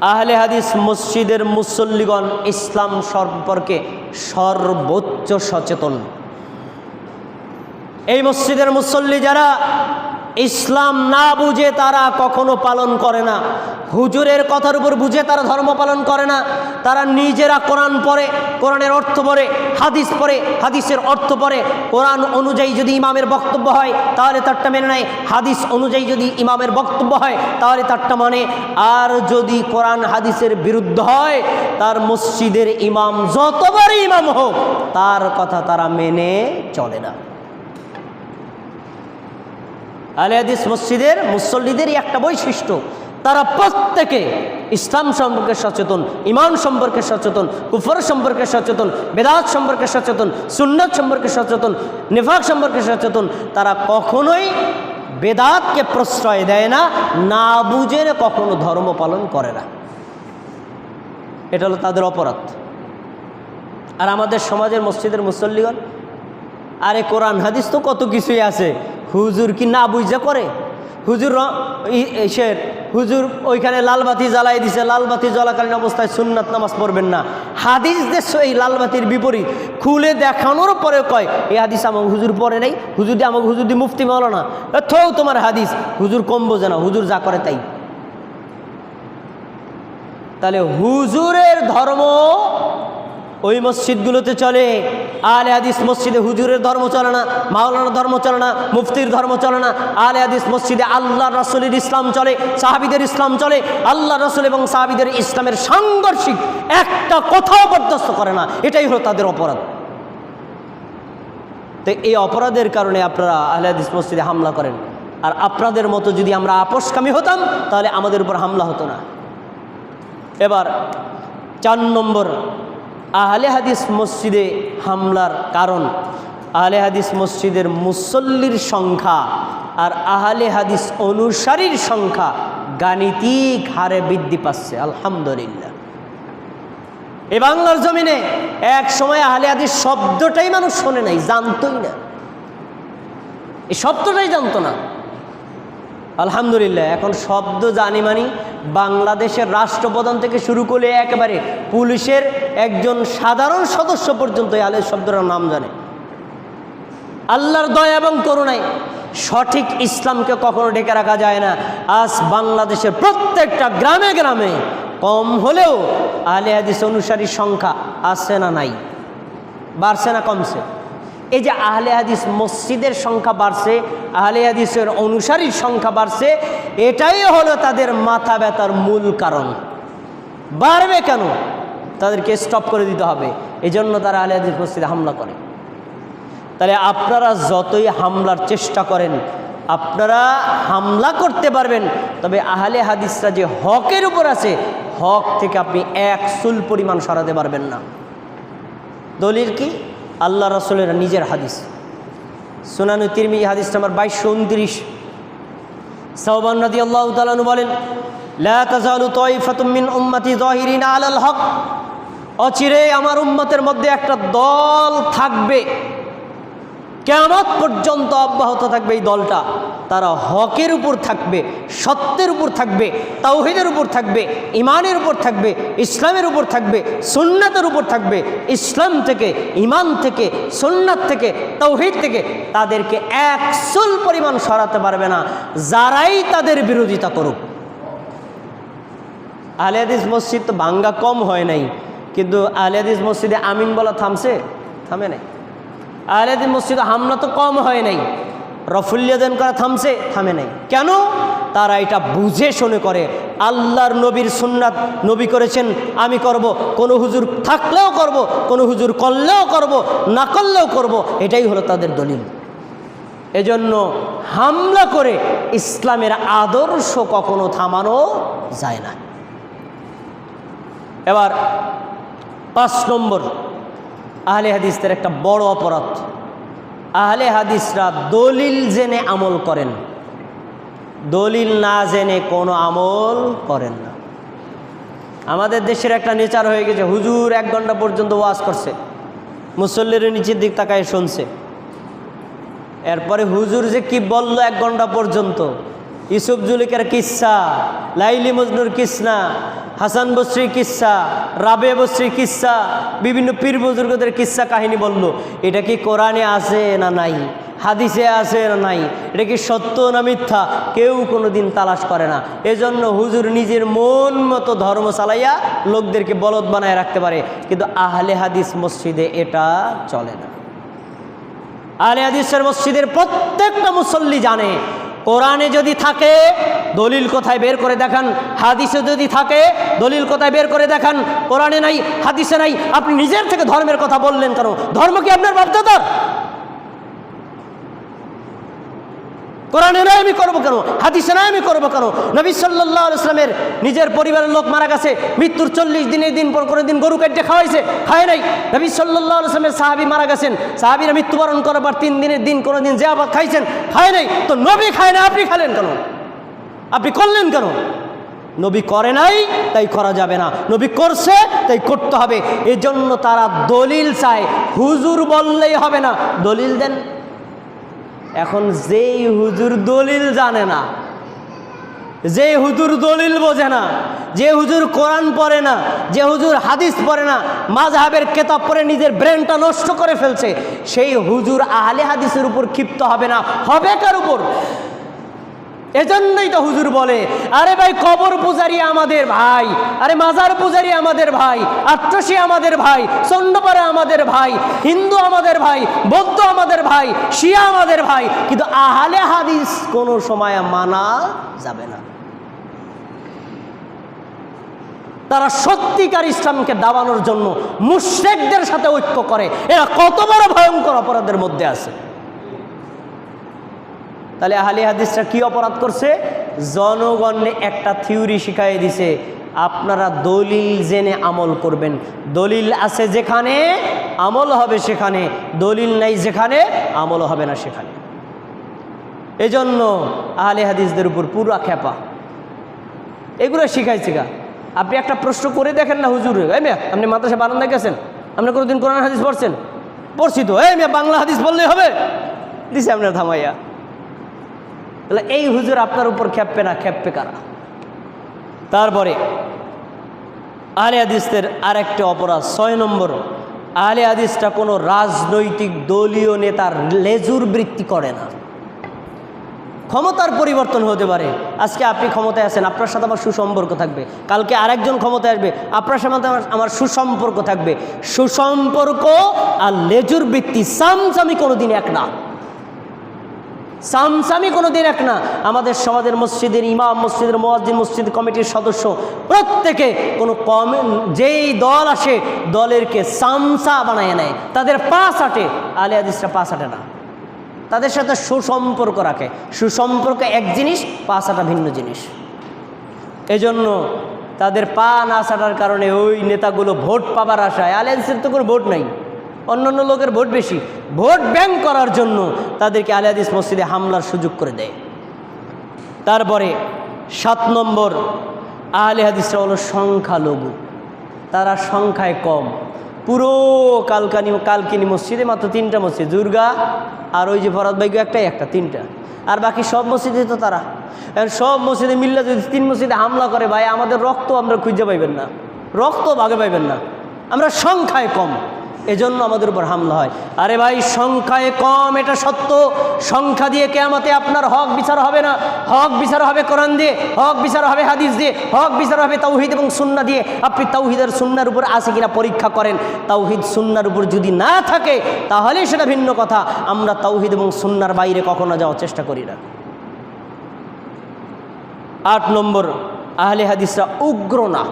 আহলে হাদিস মসজিদের মুসল্লিগণ ইসলাম সম্পর্কে সর্বোচ্চ সচেতন। এই মসজিদের মুসল্লি যারা ইসলাম না বুঝে তারা কখনো পালন করে না। হুজুরের কথার উপর বুঝে তারা ধর্ম পালন করে না। তারা নিজেরা কোরআন পড়ে, কোরআনের অর্থ পড়ে, হাদিস পড়ে, হাদিসের অর্থ পড়ে। কোরআন অনুযায়ী যদি ইমামের বক্তব্য হয়, তাহলে তারটা মেনে নেয়। হাদিস অনুযায়ী যদি ইমামের বক্তব্য হয়, তাহলে তারটা মানে। আর যদি কোরআন হাদিসের বিরুদ্ধ হয়, তার মসজিদের ইমাম যতবারই ইমাম হোক, তার কথা তারা মেনে চলে না। আলে হাদিস মসজিদের মুসল্লিদেরই একটা বৈশিষ্ট্য। তারা প্রত্যেকে ইসলাম সম্পর্কে সচেতন ইমান সম্পর্কে সচেতন, কুফর সম্পর্কে সচেতন, বেদাত সম্পর্কে সচেতন, সুন্নত সম্পর্কে সচেতন, নেফাক সম্পর্কে সচেতন, তারা কখনোই বেদাতকে প্রশ্রয় দেয় না না বুঝে কখনো ধর্ম পালন করে না। এটা হলো তাদের অপরাধ। আর আমাদের সমাজের মসজিদের মুসল্লিগণ, আরে কোরআন, হাদিস তো কত কিছুই আছে। হুজুর কি না বুঝে করে? হুজুর ইসের হুজুর ওইখানে লালবাতি জ্বালাই দিছে। লালবাতি জ্বলাকালীন অবস্থায় সুন্নাত নামাজ পড়বেন না। হাদিস দেশ এই লালবাতির বিপরীত। খুলে দেখানোর পরে কয় এই হাদিস আমাকে হুজুর পরে নাই। হুজুর দিয়ে আমাকে হুজুর দিয়ে মুফতি মাওলা না থৌ তোমার হাদিস। হুজুর কম বোঝে না। হুজুর যা করে তাই। তাহলে হুজুরের ধর্ম ওই মসজিদগুলোতে চলে। আলে হাদিস মসজিদে হুজুরের ধর্ম চলে না, মাওলানার ধর্ম চলে না, মুফতির ধর্ম চলে না। আলে হাদিস মসজিদে আল্লাহ রসুলের ইসলাম চলে, সাহাবিদের ইসলাম চলে। আল্লাহ রসুল এবং সাহাবিদের ইসলামের সাংঘর্ষিক একটা কথাও বরদাস্ত করে না। এটাই হলো তাদের অপরাধ। তো এই অপরাধের কারণে আপনারা আহলে হাদিস মসজিদে হামলা করেন। আর আপনাদের মতো যদি আমরা আপোষকামী হতাম, তাহলে আমাদের উপর হামলা হতো না। এবার চার নম্বর আহলে হাদিস মসজিদে হামলার কারণ, আহলে হাদিস মসজিদের মুসল্লির সংখ্যা আর আহলে হাদিস অনুসারীর সংখ্যা গাণিতিক হারে বৃদ্ধি পাচ্ছে, আলহামদুলিল্লাহ। এ বাংলার জমিনে এক সময় আহলে হাদিস শব্দটাই মানুষ শোনে নাই, জানতই না। এই শব্দটাই জানতো না। আলহামদুলিল্লাহ, এখন শব্দ জানি মানি বাংলাদেশের রাষ্ট্রপ্রধান থেকে শুরু করে একেবারে পুলিশের একজন সাধারণ সদস্য পর্যন্ত এই আলের শব্দটার নাম জানে। আল্লাহর দয়া এবং করুণায় সঠিক ইসলামকে কখনো ডেকে রাখা যায় না। আজ বাংলাদেশের প্রত্যেকটা গ্রামে গ্রামে কম হলেও আলে হাদিস অনুসারীর সংখ্যা আছে না নাই? বাড়ছে না কমছে? এই যে আহলে হাদিস মসজিদের সংখ্যা বাড়ছে, আহলে হাদিসের অনুসারীর সংখ্যা বাড়ছে, এটাই হলো তাদের মাথা ব্যথার মূল কারণ। বাড়বে কেন? তাদেরকে স্টপ করে দিতে হবে। এজন্য তারা আহলে হাদিস মসজিদে হামলা করে। তাহলে আপনারা যতই হামলার চেষ্টা করেন, আপনারা হামলা করতে পারবেন, তবে আহলে হাদিসরা যে হকের উপর আছে, হক থেকে আপনি এক চুল পরিমাণ সরাতে পারবেন না। দলিল কি? আল্লাহ রসুলের নিজের হাদিস। সোনানু তিরমি হাদিস নাম্বার বাইশশো উনত্রিশ। সাহবান নদী আল্লাহ তালু বলেন অচিরে আমার উম্মতের মধ্যে একটা দল থাকবে। কেমত পর্যন্ত অব্যাহত থাকবে এই দলটা। তারা হকের উপর থাকবে, সত্যের উপর থাকবে, তাওহিদের উপর থাকবে ইমানের উপর থাকবে, ইসলামের উপর থাকবে, সুন্নাতের উপর থাকবে। ইসলাম থেকে ইমান থেকে, সুন্নাত থেকে, তাওহিদ থেকে তাদেরকে একশোল পরিমাণ সরাতে পারবে না। যারাই তাদের বিরোধিতা করুক। আলিয়াদিস মসজিদ তো বাঙ্গা কম হয় নাই। কিন্তু আলিয়াদিস মসজিদে আমিন বলা থামছে? থামে নাই। আহলেদিন মসজিদে হামলা তো কম হয় নাই। রফুল্লিয়াদান করা থামছে, থামে নাই। কেন? তারা এটা বুঝে শুনে করে। আল্লাহর নবীর সুন্নাত নবী করেছেন, আমি করব। কোনো হুজুর থাকলেও করব, কোনো হুজুর করলেও করব, না করলেও করব, এটাই হলো তাদের দলিল। এজন্য হামলা করে ইসলামের আদর্শ কখনো থামানো যায় না। এবার পাঁচ নম্বর আহলে হাদিসদের একটা বড় অপরাধ। আহলে হাদিসরা দলিল জেনে আমল করেন। দলিল না জেনে কোনো আমল করেন না। আমাদের দেশের একটা নেচার হয়ে গেছে, হুজুর এক ঘণ্টা পর্যন্ত ওয়াজ করছে, মুসল্লির নিচের দিক তাকায় শুনছে। এরপরে হুজুর যে কি বলল এক ঘণ্টা পর্যন্ত, ইউসুফ জুলিকার কিসা, লাইলি মজনুর কিসনা হাসান বস্রির কিসা রাবে বস্রির কিসা, বিভিন্ন পীর বুজুর্গদের কিসা কাহিনী বলল, এটা কি কোরআনে আছে না নাই? হাদিসে আছে না নাই? এটা কি সত্য না মিথ্যা? কেউ কোনো দিন তালাশ করে না। এজন্য হুজুর নিজের মন মতো ধর্ম চালাইয়া লোকদেরকে বলদ বানায় রাখতে পারে, কিন্তু আহলে হাদিস মসজিদে এটা চলে না। আলে হাদিসের মসজিদের প্রত্যেকটা মুসল্লি জানে কোরআনে যদি থাকে, দলিল কোথায় বের করে দেখান? হাদিসে যদি থাকে, দলিল কোথায় বের করে দেখান? কোরআনে নাই, হাদিসে নাই। আপনি নিজের থেকে ধর্মের কথা বললেন কেন? ধর্ম কি আপনার বাধ্যতার? কোরআনে নয় আমি করব কেন? হাদিসে নয় আমি করব কেন? নবী সাল্লাহ ইসলামের নিজের পরিবারের লোক মারা গেছে, মৃত্যুর চল্লিশ দিনের দিন পর করে দিন গরু কেটে খাওয়াইছে, খায় নাই। নবী সাল্লাহ ইসলামের সাহাবি মারা গেছেন, সাহাবিরা মৃত্যুবরণ করার পর তিন দিনের দিন কোনো দিন যে আবার খাইছেন, খায় নাই। তো নবী খায় না, আপনি খালেন কেন? আপনি করলেন কেন? নবী করে নাই, তাই করা যাবে না। নবী করছে, তাই করতে হবে। এজন্য তারা দলিল চায়। হুজুর বললেই হবে না। দলিল দেন। এখন যেই হুজুর দলিল জানে না, যে হুজুর দলিল বোঝে না, যে হুজুর কোরআন পড়ে না, যে হুজুর হাদিস পড়ে না মাঝহাবের কেতাব পরে নিজের ব্রেনটা নষ্ট করে ফেলছে, সেই হুজুর আহলে হাদিসের উপর ক্ষিপ্ত হবে না। হবে কার উপর? এজন্যই তো হুজুর বলে, আরে ভাই, কবর পূজারি আমাদের ভাই, আরে মাজার পূজারি আমাদের ভাই আত্মসী আমাদের ভাই, চন্ডপাড়া আমাদের ভাই, হিন্দু আমাদের ভাই, বৌদ্ধ আমাদের ভাই, শিয়া আমাদের ভাই, কিন্তু আহালে হাদিস কোনো সময় মানা যাবে না। তারা সত্যিকার ইসলামকে দাবানোর জন্য মুশ্রেকদের সাথে ঐক্য করে। এরা কত বড় ভয়ঙ্কর অপরাধের মধ্যে আছে। তাহলে আহলি হাদিসরা কি অপরাধ করছে? জনগণে একটা থিওরি শিখাই দিছে, আপনারা দলিল জেনে আমল করবেন। দলিল আছে যেখানে, আমল হবে সেখানে। দলিল নাই যেখানে, আমল হবে না সেখানে। এজন্য আহলে হাদিসদের উপর পুরা খেপা এগুলো শিখাইছে গা। আপনি একটা প্রশ্ন করে দেখেন না হুজুর। এই মেয়া, আপনি মাদ্রাসা বারান্দায় গেছেন? আপনি কোনোদিন কোরআন হাদিস পড়ছেন? পড়ছি তো। এই মেয়া, বাংলা হাদিস বললেই হবে। দিছে আপনার থামাইয়া। তাহলে এই হুজুর আপনার উপর খেপবে না খেপবে কারা? তারপরে আলে হাদিসের আরেকটা অপরাধ, ছয় নম্বর আলে হাদিসটা কোনো রাজনৈতিক দলীয় নেতার লেজুর বৃত্তি করে না। ক্ষমতার পরিবর্তন হতে পারে। আজকে আপনি ক্ষমতায় আছেন, আপনার সাথে আমার সুসম্পর্ক থাকবে। কালকে আরেকজন ক্ষমতায় আসবে, আপনার সাথে আমার- সুসম্পর্ক থাকবে। সুসম্পর্ক আর লেজুর বৃত্তি সামসামি কোনোদিন এক না। সামসামি কোনো দিন এক না। আমাদের সমাজের মসজিদের ইমাম, মসজিদের মোয়াজ্জিন, মসজিদ কমিটির সদস্য, প্রত্যেকে কোনো কম, যেই দল আসে, দলেরকে সামসা বানায় নেয়। তাদের পাশ আটে আলে আদিসরা পাশ আটে না। তাদের সাথে সুসম্পর্ক রাখে। সুসম্পর্ক এক জিনিস পাশ আটা ভিন্ন জিনিস। এজন্য তাদের পা না সাটার কারণে ওই নেতাগুলো ভোট পাবার আশায় আলিয়ান্সের তো কোনো ভোট নাই। অন্যান্য লোকের ভোট বেশি। ভোট ব্যাংক করার জন্য তাদেরকে আলিয়াদিস মসজিদে হামলার সুযোগ করে দেয়। তারপরে সাত নম্বর, আহলে হাদিসরা হলো সংখ্যালঘু। তারা সংখ্যায় কম। পুরো কালকানি, কালকিনি মসজিদে মাত্র তিনটা মসজিদ, দুর্গা আর ওই যে ভরত বাইক একটাই, একটা, তিনটা। আর বাকি সব মসজিদে তো তারা। সব মসজিদে মিল্লা যদি তিন মসজিদে হামলা করে, ভাই, আমাদের রক্ত আমরা খুঁজে পাইবেন না। রক্ত ভাগে পাইবেন না। আমরা সংখ্যায় কম। এজন্য আমাদের উপর হামলা হয়। আরে ভাই, সংখ্যায় কম, এটা সত্য। সংখ্যা দিয়ে কেয়ামতে আপনার হক বিচার হবে না। হক বিচার হবে কোরআন দিয়ে, হক বিচার হবে হাদিস দিয়ে, হক বিচার হবে তাওহিদ এবং সুন্না দিয়ে। আপনি তাওহিদের সুন্নার উপর আছে কিনা পরীক্ষা করেন। তাওহিদ সুন্নার উপর যদি না থাকে তাহলে সেটা ভিন্ন কথা। আমরা তাওহিদ এবং সুন্নার বাইরে কখনো যাওয়ার চেষ্টা করি না। আট নম্বর, আহলে হাদিসরা উগ্র না।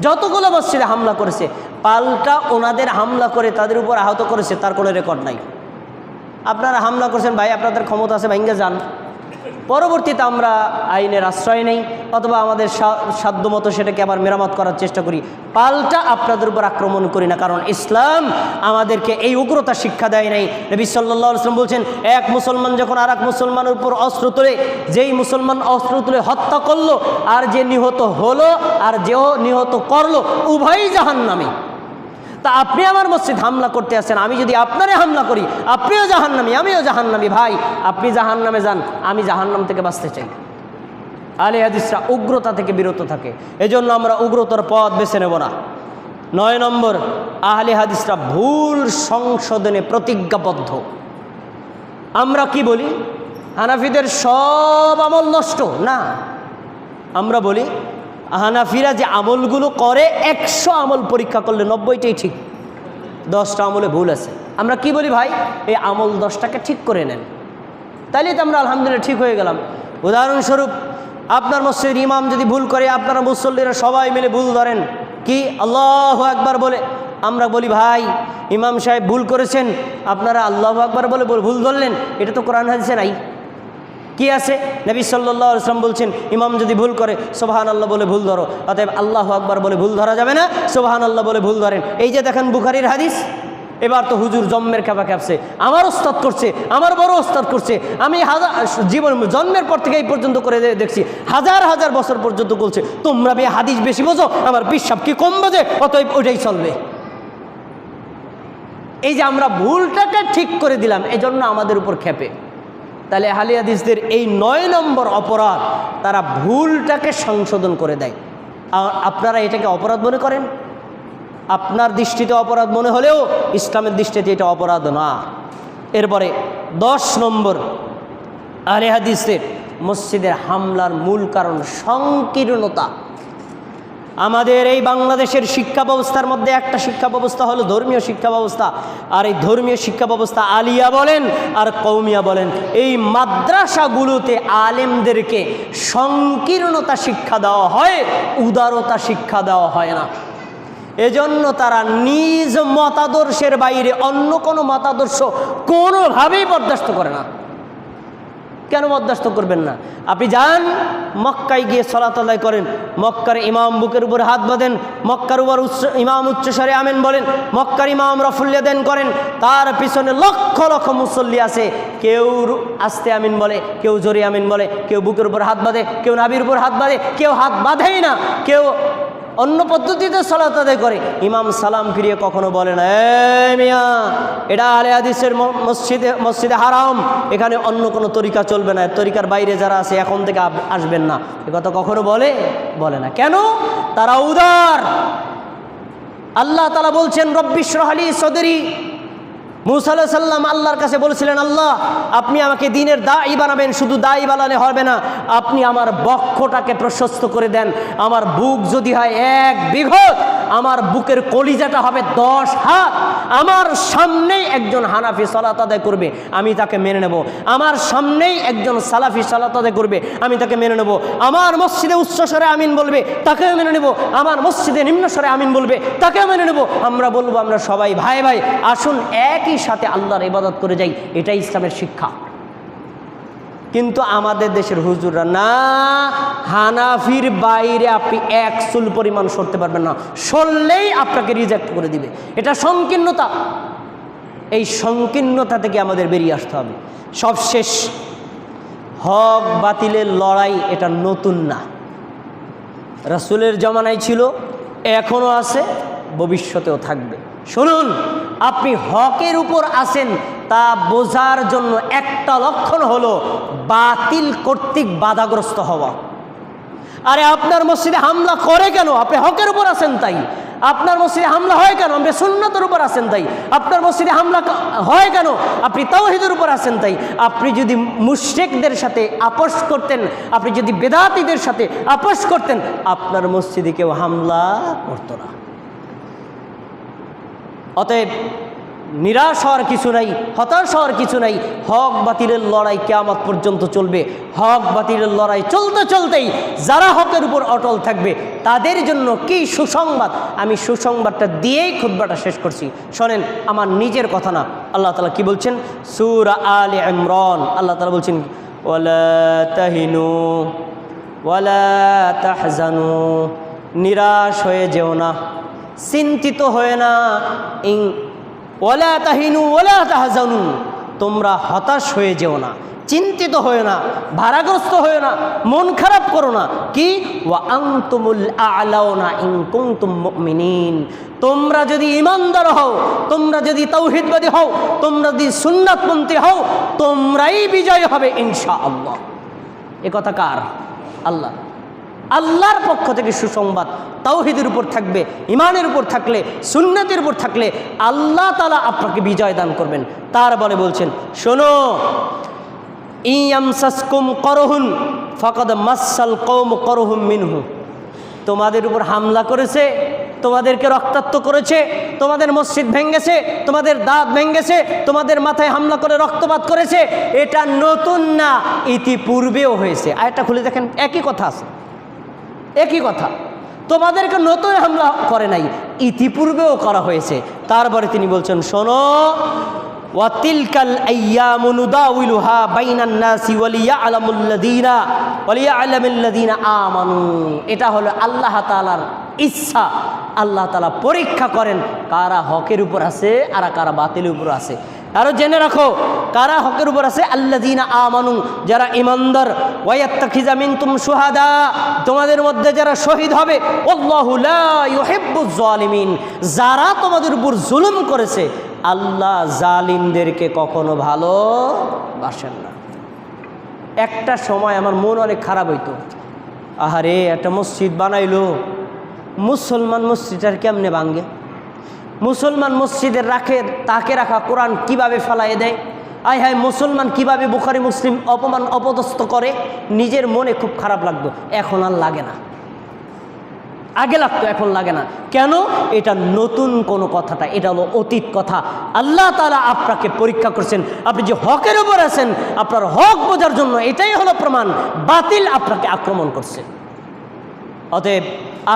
যতগুলো মসজিদে হামলা করেছে পাল্টা ওনাদের হামলা করে তাদের উপর আহত করেছে, তার কোনো রেকর্ড নাই। আপনারা হামলা করছেন, ভাই, আপনাদের ক্ষমতা আছে, ভাইঙ্গা যান। পরবর্তীতে আমরা আইনের আশ্রয় নেই, অথবা আমাদের সাধ্যমতো সেটাকে আবার মেরামত করার চেষ্টা করি। পাল্টা আপনাদের উপর আক্রমণ করি না, কারণ ইসলাম আমাদেরকে এই উগ্রতা শিক্ষা দেয় নাই। নবী সাল্লাহ ইসলাম বলছেন, এক মুসলমান যখন আর এক মুসলমানের উপর অস্ত্র তোলে, যেই মুসলমান অস্ত্র তুলে হত্যা করল, আর যে নিহত হলো, আর যেও নিহত করল, উভয়ই জাহান নামে তা আপনি আমার মসজিদ হামলা করতে আসছেন আমি যদি আপনারে হামলা করি, আপনিও জাহান্নামি, আমিও জাহান্নামি, ভাই, আপনি জাহান্নামে যান, আমি জাহান্নাম থেকে বাঁচতে চাই। আলে হাদিসরা উগ্রতা থেকে বিরত থাকে, এজন্য আমরা উগ্রতার পথ বেছে নেব না। নয় নম্বর, আহলে হাদিসরা ভুল সংশোধনে প্রতিজ্ঞাবদ্ধ। আমরা কি বলি? হানাফিদের সব আমল নষ্ট? না। আমরা বলি হানাফিরা যে আমলগুলো করে, একশো আমল পরীক্ষা করলে নব্বইটাই ঠিক। দশটা আমলে ভুল আছে। আমরা কি বলি ভাই? এই আমল দশটাকে ঠিক করে নেন। তাইলে তো আমরা আলহামদুলিল্লাহ ঠিক হয়ে গেলাম। উদাহরণস্বরূপ, আপনার মসজিদের ইমাম যদি ভুল করে, আপনারা মুসল্লিরা সবাই মিলে ভুল ধরেন। কি? আল্লাহ একবার বলে। আমরা বলি, ভাই, ইমাম সাহেব ভুল করেছেন। আপনারা আল্লাহ একবার বলে ভুল ধরলেন। এটা তো কোরআন হাদিসে নাই। কি আছে? নবী সাল্লাহ আসলাম বলছেন, ইমাম যদি ভুল করে সোবাহান আল্লাহ বলে ভুল ধরো। অতএব আল্লাহ আকবার বলে ভুল ধরা যাবে না সোবাহান আল্লাহ বলে ভুল ধরেন। এই যে দেখেন বুখারির হাদিস, এবার তো হুজুর জন্মের খেপা খেপছে, আমার ওস্তাদ করছে, আমার বড় ওস্তাদ করছে। আমি হাজার জীবন, জন্মের পর থেকে এই পর্যন্ত করে দেখছি, হাজার হাজার বছর পর্যন্ত বলছে, তোমরা বে হাদিস বেশি বোঝো, আমার বিশ্বাস কি কম বোঝে? অতএব ওইটাই চলবে। এই যে আমরা ভুলটাকে ঠিক করে দিলাম, এজন্য আমাদের উপর খেপে। তাহলে হালিয়াদিসদের এই নয় নম্বর অপরাধ, তারা ভুলটাকে সংশোধন করে দেয়। আপনারা এটাকে অপরাধ মনে করেন? আপনার দৃষ্টিতে অপরাধ মনে হলেও ইসলামের দৃষ্টিতে এটা অপরাধ না। এরপরে দশ নম্বর আলে হাদিসের মসজিদের হামলার মূল কারণ সংকীর্ণতা। আমাদের এই বাংলাদেশের শিক্ষা ব্যবস্থার মধ্যে একটা শিক্ষা ব্যবস্থা হলো ধর্মীয় শিক্ষা ব্যবস্থা। আর এই ধর্মীয় শিক্ষা ব্যবস্থা আলিয়া বলেন আর কৌমিয়া বলেন। এই মাদ্রাসাগুলোতে আলেমদেরকে সংকীর্ণতা শিক্ষা দেওয়া হয়, উদারতা শিক্ষা দেওয়া হয় না। এজন্য তারা নিজ মতাদর্শের বাইরে অন্য কোনো মতাদর্শ কোনোভাবেই বরদাস্ত করে না। কেন বরদাস্ত করবেন না? আপনি যান, মক্কায় গিয়ে সলাত আদায় করেন। মক্কার ইমাম বুকের উপর হাত বাঁধেন, মক্কার উপর উচ্চ, ইমাম উচ্চস্বরে আমেন বলেন, মক্কার ইমাম রফুল্লিয়া দেন করেন। তার পিছনে লক্ষ লক্ষ মুসল্লি আছে। কেউ আস্তে আমিন বলে, কেউ জোরে আমিন বলে, কেউ বুকের উপর হাত বাঁধে, কেউ নাবির উপর হাত বাঁধে, কেউ হাত বাঁধেই না, কেউ অন্য পদ্ধতিতে সালাত আদায় করে। ইমাম সালাম ফিরিয়ে কখনো বলে না এ মিয়া, এটা আলে আদিসের মসজিদে মসজিদে হারাম। এখানে অন্য কোনো তরিকা চলবে না। তরিকার বাইরে যারা আছে, এখন থেকে আসবেন না। এ কথা কখনো বলে? বলে না। কেন? তারা উদার। আল্লাহ তালা বলছেন রব্বিশ রহালি সদরি মুসা আলাহ সাল্লাম আল্লাহর কাছে বলেছিলেন, আল্লাহ, আপনি আমাকে দিনের দায়ী বানাবেন, শুধু দায়ী বানালে হবে না। আপনি আমার বক্ষটাকে প্রশস্ত করে দেন। আমার বুক যদি হয় এক বিঘত, আমার বুকের কলিজাটা হবে দশ হাত। আমার সামনেই একজন হানাফি সালাত আদায় করবে, আমি তাকে মেনে নেব। আমার সামনেই একজন সালাফি সালাত আদায় করবে, আমি তাকে মেনে নেব। আমার মসজিদে উচ্চস্বরে আমিন বলবে, তাকেও মেনে নেব। আমার মসজিদে নিম্নস্বরে আমিন বলবে, তাকেও মেনে নেব। আমরা বলব, আমরা সবাই ভাই ভাই, আসুন একই সাথে আল্লাহর ইবাদত করে যাই, এটাই ইসলামের শিক্ষা। কিন্তু আমাদের দেশের হুজুররা, না, হানাফির বাইরে আপনি এক চুল পরিমাণ সরতে পারবেন না। সরলেই আপনাকে রিজেক্ট করে দিবে। এটা সংকীর্ণতা। এই সংকীর্ণতা থেকে আমাদের বেরিয়ে আসতে হবে। সবশেষ, হক বাতিলের লড়াই এটা নতুন না। রাসুলের জমানায় ছিল এখনও আছে, ভবিষ্যতেও থাকবে। শুনুন! আপনি হকের উপর আসেন তা বোঝার জন্য একটা লক্ষণ হলো বাতিল কর্তৃক বাধাগ্রস্ত হওয়া। আরে আপনার মসজিদে হামলা করে কেন? আপনি হকের উপর আছেন তাই। আপনার মসজিদে হামলা হয় কেন? আপনি সুন্নতের উপর আছেন তাই। আপনার মসজিদে হামলা হয় কেন? আপনি তাওহিদের উপর আছেন তাই। আপনি যদি মুশ্রিকদের সাথে আপোষ করতেন, আপনি যদি বেদাতিদের সাথে আপোষ করতেন, আপনার মসজিদে কেউ হামলা করতো না। অতএব নিরাশ হওয়ার কিছু নাই, হতাশ হওয়ার কিছু নাই। হক বাতিলের লড়াই কেয়ামত পর্যন্ত চলবে। হক বাতিলের লড়াই চলতে চলতেই যারা হকের উপর অটল থাকবে, তাদের জন্য কি সুসংবাদ? আমি সুসংবাদটা দিয়েই খুদ্বাটা শেষ করছি। শোনেন, আমার নিজের কথা না। আল্লাহ তালা কি বলছেন? সুর আল ইমরান। আল্লাহ তালা বলছেন, ওয়ালা তাহিনু, ওয়ালা তাহজানু। নিরাশ হয়ে যেও না। চিন্তিত হয়ে না। ইং, ওলা তাহিনু, ওলা তাহাজানু। তোমরা হতাশ হয়ে যেও না, চিন্তিত হয়ে না, ভারাগ্রস্ত হয়ে না, মন খারাপ করো না। কি? তোমরা যদি ইমানদার হও, তোমরা যদি তৌহিদবাদী হও, তোমরা যদি সুন্নাতপন্থী হও, তোমরাই বিজয় হবে ইনশাআল্লাহ। এ কথা কার? আল্লাহ। আল্লাহর পক্ষ থেকে সুসংবাদ, তাওহিদের উপর থাকবে ইমানের উপর থাকলে, সুন্নতের উপর থাকলে আল্লাহ তালা আপনাকে বিজয় দান করবেন। তার বলে বলছেন, শোনো ইয়ামসাসকুম করহুন, ফকদ মাসাল কৌম করহুম মিনহু। তোমাদের উপর হামলা করেছে, তোমাদেরকে রক্তাক্ত করেছে, তোমাদের মসজিদ ভেঙ্গেছে, তোমাদের দাঁত ভেঙ্গেছে, তোমাদের মাথায় হামলা করে রক্তপাত করেছে, এটা নতুন না, ইতিপূর্বেও হয়েছে। আর এটা খুলে দেখেন, একই কথা আছে। একই কথা। তোমাদেরকে নতুন হামলা করে নাই, ইতিপূর্বেও করা হয়েছে। তারপরে তিনি বলছেন, শোনো এটা হলো আল্লাহ তাআলার ইচ্ছা আল্লাহ তাআলা পরীক্ষা করেন কারা হকের উপর আছে আর কারা বাতিলের উপর আছে। আরও জেনে রাখো, কারা হকের উপর আছে? আল্লাযীনা আমানু, যারা ইমানদার ওয়ায়াত্তাখিজা তুম সুহাদা তোমাদের মধ্যে যারা শহীদ হবে জালিমিন যারা তোমাদের উপর জুলুম করেছে, আল্লাহ জালিমদেরকে কখনো ভালো বাসেন না। একটা সময় আমার মন অনেক খারাপ হইতো। আহারে, একটা মসজিদ বানাইলো। মুসলমান মসজিদ আর কেমনে ভাঙ্গে মুসলমান মসজিদের রাখে, তাকে রাখা কোরআন কীভাবে ফেলাইয়ে দেয়? আয় হায়, মুসলমান কীভাবে বুখারি, মুসলিম অপমান অপদস্থ করে? নিজের মনে খুব খারাপ লাগতো। এখন আর লাগে না। আগে লাগতো, এখন লাগে না। কেন? এটা নতুন কোনো কথাটা, এটা হলো অতীত কথা। আল্লাহ তালা আপনাকে পরীক্ষা করছেন, আপনি যে হকের উপর আছেন, আপনার হক বোঝার জন্য এটাই হলো প্রমাণ। বাতিল আপনাকে আক্রমণ করছে। অতএব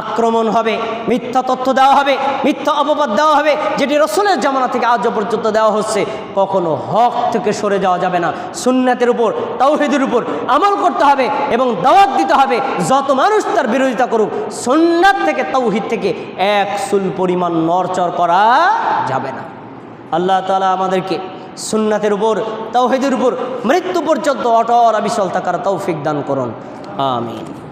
আক্রমণ হবে, মিথ্যা তথ্য দেওয়া হবে, মিথ্যা অপবাদ দেওয়া হবে, যেটি রসুলের জামানা থেকে আজও পর্যন্ত দেওয়া হচ্ছে, কখনো হক থেকে সরে যাওয়া যাবে না। সুন্নাতের উপর, তাওহিদের উপর আমল করতে হবে এবং দাওয়াত দিতে হবে, যত মানুষ তার বিরোধিতা করুক, সুন্নাত থেকে, তাওহিদ থেকে এক সুল পরিমাণ নরচর করা যাবে না। আল্লাহ তালা আমাদেরকে সুন্নাতের উপর, তাওহিদের উপর, মৃত্যু পর্যন্ত অটল অবিচল থাকার তৌফিক দান করুন। আমিন।